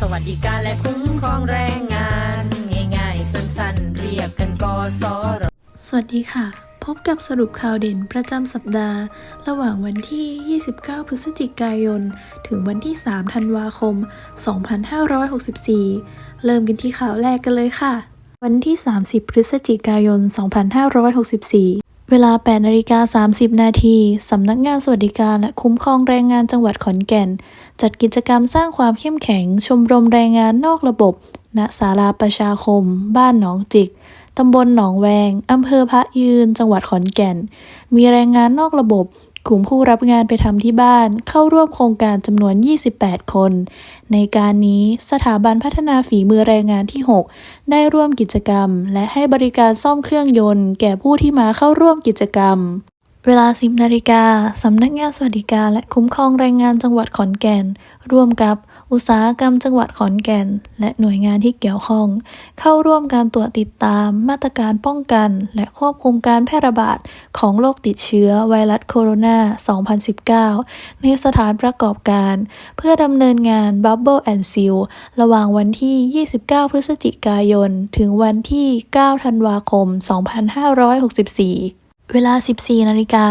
สวัสดิการและคุ้มครองแรงงาน ง่ายๆ สั้นๆ เรียกกันกสรสวัสดีค่ะ พบกับสรุปข่าวเด่นประจำสัปดาห์ ระหว่างวันที่ 29 พฤศจิกายน ถึงวันที่ 3 ธันวาคม 2564 เริ่มกันที่ข่าวแรกกันเลยค่ะ วันที่ 30 พฤศจิกายน 2564 เวลา 8นาฬิกา30 นาที สำนักงานสวัสดิการและคุ้มครองแรงงานจังหวัดขอนแก่น จัดกิจกรรมสร้างความเข้มแข็ง ชมรมแรงงานนอกระบบ ณ ศาลาประชาคม บ้านหนองจิก ตำบลหนองแวง อำเภอพระยืน จังหวัดขอนแก่น มีแรงงานนอกระบบ กลุ่มผู้รับงานไปทำที่บ้านเข้าร่วมโครงการจำนวน 28 คน ในการนี้สถาบันพัฒนาฝีมือแรงงานที่ 6 ได้ร่วมกิจกรรม และให้บริการซ่อมเครื่องยนต์ แก่ผู้ที่มาเข้าร่วมกิจกรรม เวลา 10นาฬิกาสำนักงานสวัสดิการและคุ้มครองแรงงานจังหวัดขอนแก่น ร่วมกับ อุตสาหกรรมจังหวัดขอนแก่น และหน่วยงานที่เกี่ยวข้อง เข้าร่วมการตรวจติดตามมาตรการป้องกัน และควบคุมการแพร่ระบาดของโรคติดเชื้อไวรัสโคโรนา 2019 ในสถานประกอบการ เพื่อดำเนินงาน Bubble and Seal ระหว่างวันที่ 29 พฤศจิกายน ถึงวันที่ 9 ธันวาคม 2564 เวลา 14 นาฬิกา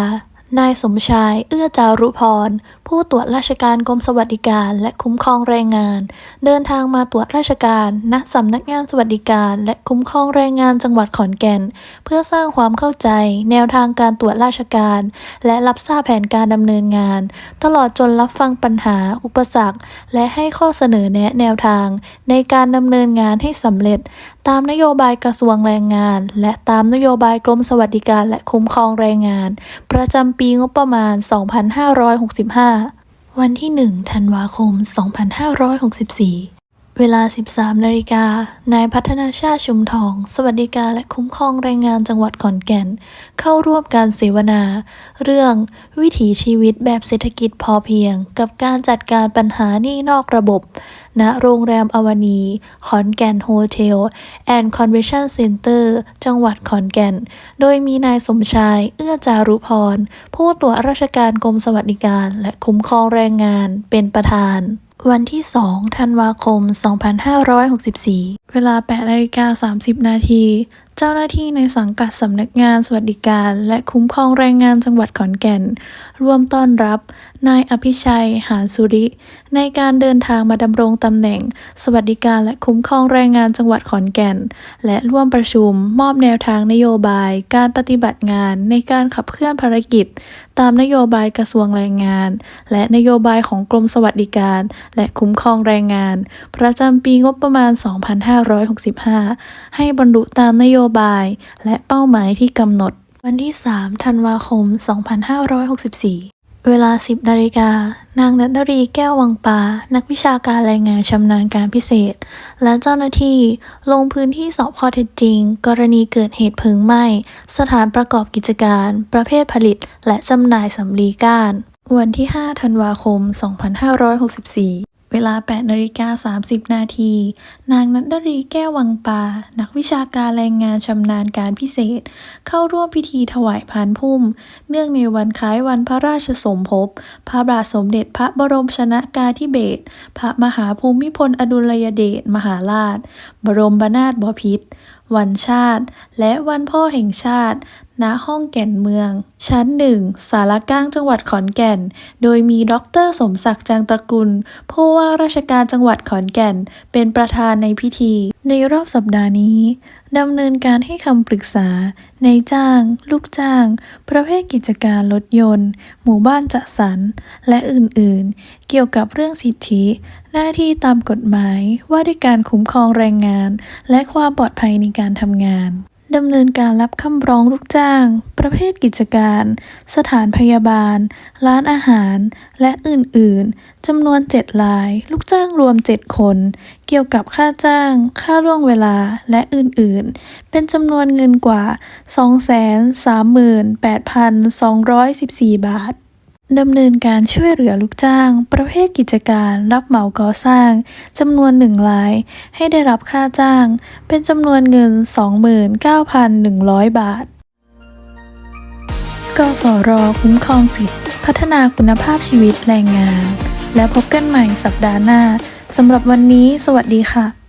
นายสมชาย เอื้อจารุพรผู้ตรวจราชการกรมสวัสดิการและคุ้มครองแรงงาน เดินทางมาตรวจราชการณสำนักงานสวัสดิการ และคุ้มครองแรงงานจังหวัดขอนแก่น เพื่อสร้างความเข้าใจ แนวทางการตรวจราชการ และรับทราบแผนการดำเนินงาน ตลอดจนรับฟังปัญหา อุปสรรค และให้ข้อเสนอแนะแนวทาง ในการดำเนินงานให้สำเร็จ ตามนโยบายกระทรวงแรงงาน และตามนโยบายกรมสวัสดิการและคุ้มครองแรงงาน ประจำปีงบประมาณ 2565 วันที่ 1 ธันวาคม 2564 เวลา 13 นาฬิกา นายพัฒนาชาติชุมทอง สวัสดิการและคุ้มครองแรงงานจังหวัดขอนแก่น เข้าร่วมการเสวนา เรื่อง วิถีชีวิตแบบเศรษฐกิจพอเพียง กับการจัดการปัญหานี้นอกระบบ ณ โรงแรมอวานี ขอนแก่นโฮเทล แอนด์คอนเวนชั่นเซ็นเตอร์ จังหวัดขอนแก่น โดยมีนายสมชาย เอื้อจารุพร ผู้ตรวจราชการกรมสวัสดิการ และคุ้มครองแรงงาน เป็นประธาน วันที่ 2 ธันวาคม 2564 เวลา8นาฬิกา30 นาที เจ้าหน้าที่ในสังกัดสำนักงานสวัสดิการ และคุ้มครองแรงงานจังหวัดขอนแก่น ร่วมต้อนรับ นายอภิชัย หานสุริ ในการเดินทางมาดำรงตำแหน่ง สวัสดิการและคุ้มครองแรงงานจังหวัดขอนแก่น และร่วมประชุมมอบแนวทางนโยบาย การปฏิบัติงานในการขับเคลื่อนภารกิจ ตามนโยบายกระทรวงแรงงาน และนโยบายของกรมสวัสดิการ และคุ้มครองแรงงาน ประจำปีงบประมาณ 2565 ให้บรรลุตามนโยบาย และเป้าหมายที่กำหนด วันที่ 3 ธันวาคม 2564 เวลา 10นาฬิกา นางนัทรีแก้ววังปา นักวิชาการแรงงานชำนาญการพิเศษ และเจ้าหน้าที่ลงพื้นที่สอบข้อเท็จจริง กรณีเกิดเหตุเพลิงไหม้ สถานประกอบกิจการ ประเภทผลิต และจำหน่ายสำลีก้าน วันที่ 5 ธันวาคม 2564 เวลา8นาฬิกา30 นาที นางนัทรีแก้ววังปา นักวิชาการแรงงานชำนาญการพิเศษ เข้าร่วมพิธีถวายพานพุ่ม เนื่องในวันคล้ายวันพระราชสมภพ พระบาทสมเด็จพระบรมชนากาธิเบศร พระมหาภูมิพลอดุลยเดชมหาราช บรมนาถบพิตร วันชาติ และวันพ่อแห่งชาติ ณ ห้องแก่นเมือง ชั้นหนึ่งสารกลางจังหวัดขอนแก่น โดยมีดรสมศักดิ์จังตระกุลผู้ว่าราชการจังหวัดขอนแก่น เป็นประธานในพิธี ในรอบสัปดาห์นี้ดำเนินการให้คำปรึกษา ในจ้าง ลูกจ้าง ประเภทกิจการรถยนต์ หมู่บ้านจัดสรร และอื่นๆ เกี่ยวกับเรื่องสิทธิ หน้าที่ตามกฎหมายว่าด้วยการคุ้มครองแรงงาน และความปลอดภัยในการทำงาน ดำเนินการรับคำร้องลูกจ้าง ประเภทกิจการ สถานพยาบาล ร้านอาหาร และอื่น ๆ จำนวน 7 ราย ลูกจ้างรวม 7 คน เกี่ยวกับค่าจ้าง ค่าล่วงเวลา และอื่น ๆ เป็นจำนวนเงินกว่า 238,214 บาท ดำเนินการช่วยเหลือลูกจ้าง ประเภทกิจการรับเหมาก่อสร้างจำนวนหนึ่งราย ให้ได้รับค่าจ้าง เป็นจำนวนเงิน 29,100 บาท กสรคุ้มครองสิทธิพัฒนาคุณภาพชีวิตแรงงาน และพบกันใหม่สัปดาห์หน้าสำหรับวันนี้ สวัสดีค่ะ